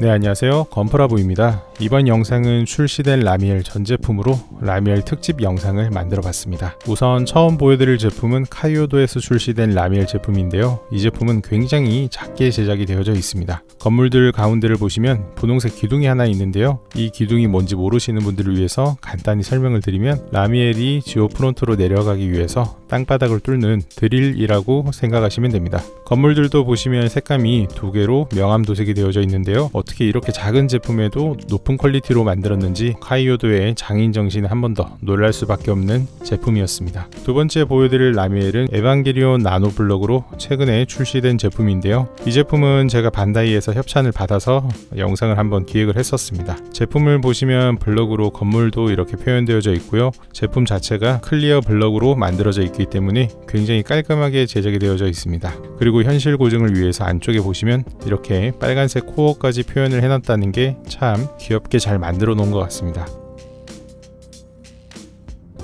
네 안녕하세요. 건프라보입니다 이번 영상은 출시된 라미엘 전 제품으로 라미엘 특집 영상을 만들어 봤습니다. 우선 처음 보여드릴 제품은 카이오도에서 출시된 라미엘 제품인데요. 이 제품은 굉장히 작게 제작이 되어져 있습니다. 건물들 가운데를 보시면 분홍색 기둥이 하나 있는데요. 이 기둥이 뭔지 모르시는 분들을 위해서 간단히 설명을 드리면 라미엘이 지오 프론트로 내려가기 위해서 땅바닥을 뚫는 드릴이라고 생각하시면 됩니다. 건물들도 보시면 색감이 두 개로 명암 도색이 되어져 있는데요. 어떻게 이렇게 작은 제품에도 높은 퀄리티로 만들었는지 카이오도의 장인 정신에 한 번 더 놀랄 수밖에 없는 제품이었습니다. 두 번째 보여드릴 라미엘은 에반게리온 나노 블럭으로 최근에 출시된 제품인데요. 이 제품은 제가 반다이에서 협찬을 받아서 영상을 한번 기획을 했었습니다. 제품을 보시면 블럭으로 건물도 이렇게 표현되어져 있고요. 제품 자체가 클리어 블럭으로 만들어져 있기 때문에 굉장히 깔끔하게 제작이 되어져 있습니다. 그리고 현실 고증을 위해서 안쪽에 보시면 이렇게 빨간색 코어까지 표현을 해놨다는 게 참 귀엽 게 잘 만들어 놓은 것 같습니다.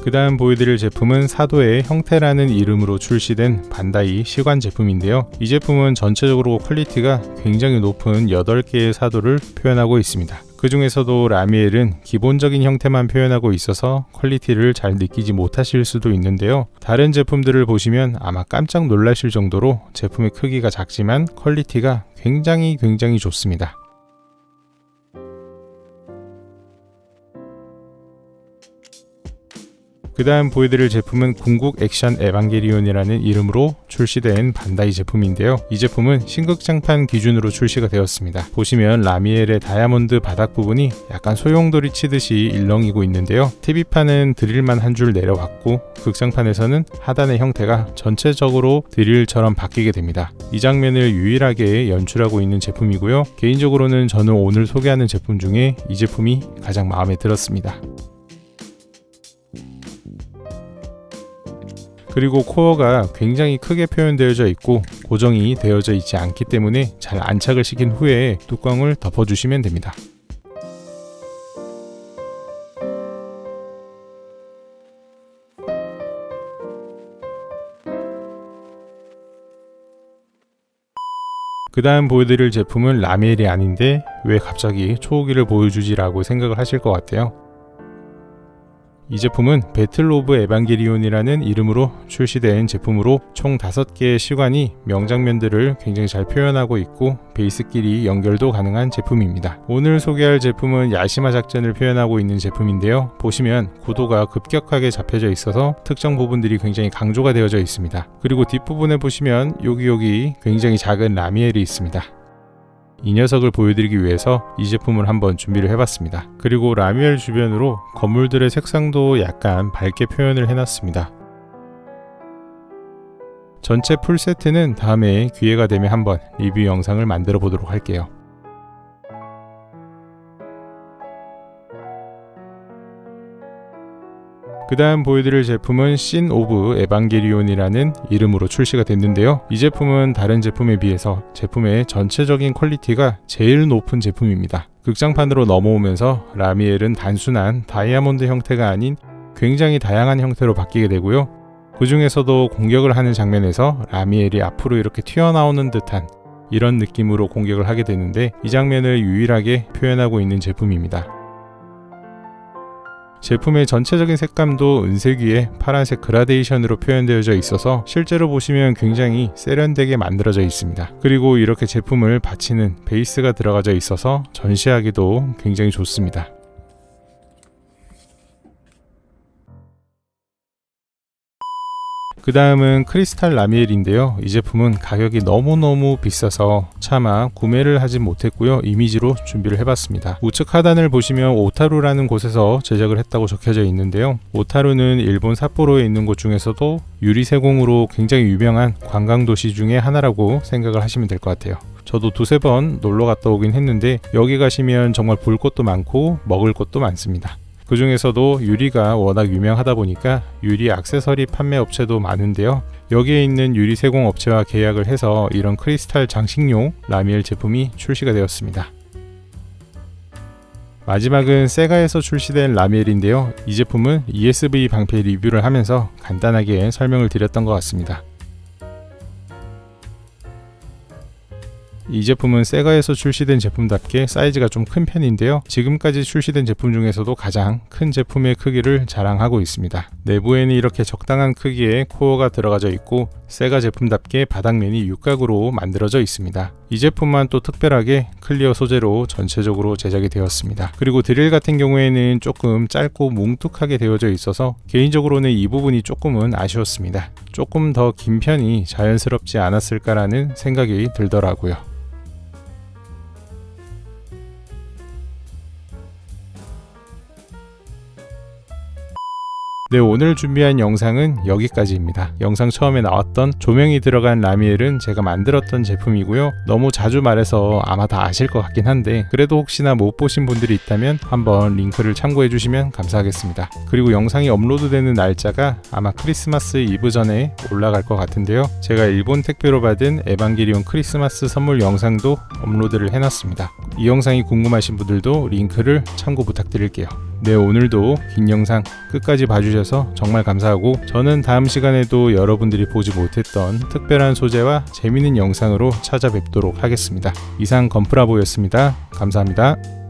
그 다음 보여드릴 제품은 사도의 형태라는 이름으로 출시된 반다이 시관 제품인데요. 이 제품은 전체적으로 퀄리티가 굉장히 높은 8개의 사도를 표현하고 있습니다. 그 중에서도 라미엘은 기본적인 형태만 표현하고 있어서 퀄리티를 잘 느끼지 못하실 수도 있는데요. 다른 제품들을 보시면 아마 깜짝 놀라실 정도로 제품의 크기가 작지만 퀄리티가 굉장히 굉장히 좋습니다. 그 다음 보여드릴 제품은 궁극 액션 에반게리온이라는 이름으로 출시된 반다이 제품인데요. 이 제품은 신극장판 기준으로 출시가 되었습니다. 보시면 라미엘의 다이아몬드 바닥 부분이 약간 소용돌이 치듯이 일렁이고 있는데요. TV판은 드릴만 한 줄 내려왔고 극장판에서는 하단의 형태가 전체적으로 드릴처럼 바뀌게 됩니다. 이 장면을 유일하게 연출하고 있는 제품이고요. 개인적으로는 저는 오늘 소개하는 제품 중에 이 제품이 가장 마음에 들었습니다. 그리고 코어가 굉장히 크게 표현되어져 있고 고정이 되어져 있지 않기 때문에 잘 안착을 시킨 후에 뚜껑을 덮어주시면 됩니다. 그 다음 보여드릴 제품은 라멜이 아닌데 왜 갑자기 초호기를 보여주지라고 생각을 하실 것 같아요. 이 제품은 배틀 오브 에반게리온이라는 이름으로 출시된 제품으로 총 5개의 시관이 명장면들을 굉장히 잘 표현하고 있고 베이스끼리 연결도 가능한 제품입니다. 오늘 소개할 제품은 야시마 작전을 표현하고 있는 제품인데요. 보시면 구도가 급격하게 잡혀져 있어서 특정 부분들이 굉장히 강조가 되어져 있습니다. 그리고 뒷부분에 보시면 여기 여기 굉장히 작은 라미엘이 있습니다. 이 녀석을 보여드리기 위해서 이 제품을 한번 준비를 해봤습니다. 그리고 라미엘 주변으로 건물들의 색상도 약간 밝게 표현을 해놨습니다. 전체 풀세트는 다음에 기회가 되면 한번 리뷰 영상을 만들어 보도록 할게요. 그 다음 보여드릴 제품은 신 오브 에반게리온이라는 이름으로 출시가 됐는데요. 이 제품은 다른 제품에 비해서 제품의 전체적인 퀄리티가 제일 높은 제품입니다. 극장판으로 넘어오면서 라미엘은 단순한 다이아몬드 형태가 아닌 굉장히 다양한 형태로 바뀌게 되고요. 그 중에서도 공격을 하는 장면에서 라미엘이 앞으로 이렇게 튀어나오는 듯한 이런 느낌으로 공격을 하게 되는데 이 장면을 유일하게 표현하고 있는 제품입니다. 제품의 전체적인 색감도 은색 위에 파란색 그라데이션으로 표현되어져 있어서 실제로 보시면 굉장히 세련되게 만들어져 있습니다. 그리고 이렇게 제품을 받치는 베이스가 들어가져 있어서 전시하기도 굉장히 좋습니다. 그 다음은 크리스탈 라미엘인데요. 이 제품은 가격이 너무너무 비싸서 차마 구매를 하진 못했고요. 이미지로 준비를 해봤습니다. 우측 하단을 보시면 오타루라는 곳에서 제작을 했다고 적혀져 있는데요. 오타루는 일본 삿포로에 있는 곳 중에서도 유리 세공으로 굉장히 유명한 관광 도시 중에 하나라고 생각을 하시면 될 것 같아요. 저도 두세 번 놀러 갔다 오긴 했는데 여기 가시면 정말 볼 것도 많고 먹을 것도 많습니다. 그 중에서도 유리가 워낙 유명하다 보니까 유리 액세서리 판매 업체도 많은데요. 여기에 있는 유리 세공 업체와 계약을 해서 이런 크리스탈 장식용 라미엘 제품이 출시가 되었습니다. 마지막은 세가에서 출시된 라미엘인데요. 이 제품은 ESV 방패 리뷰를 하면서 간단하게 설명을 드렸던 것 같습니다. 이 제품은 세가에서 출시된 제품답게 사이즈가 좀 큰 편인데요. 지금까지 출시된 제품 중에서도 가장 큰 제품의 크기를 자랑하고 있습니다. 내부에는 이렇게 적당한 크기의 코어가 들어가져 있고 세가 제품답게 바닥면이 육각으로 만들어져 있습니다. 이 제품만 또 특별하게 클리어 소재로 전체적으로 제작이 되었습니다. 그리고 드릴 같은 경우에는 조금 짧고 뭉툭하게 되어져 있어서 개인적으로는 이 부분이 조금은 아쉬웠습니다. 조금 더 긴 편이 자연스럽지 않았을까라는 생각이 들더라고요. 네, 오늘 준비한 영상은 여기까지입니다. 영상 처음에 나왔던 조명이 들어간 라미엘은 제가 만들었던 제품이고요. 너무 자주 말해서 아마 다 아실 것 같긴 한데 그래도 혹시나 못 보신 분들이 있다면 한번 링크를 참고해 주시면 감사하겠습니다. 그리고 영상이 업로드되는 날짜가 아마 크리스마스 이브 전에 올라갈 것 같은데요. 제가 일본 택배로 받은 에반게리온 크리스마스 선물 영상도 업로드를 해놨습니다. 이 영상이 궁금하신 분들도 링크를 참고 부탁드릴게요. 네, 오늘도 긴 영상 끝까지 봐주셔서 정말 감사하고 저는 다음 시간에도 여러분들이 보지 못했던 특별한 소재와 재밌는 영상으로 찾아뵙도록 하겠습니다. 이상 건프라보였습니다. 감사합니다.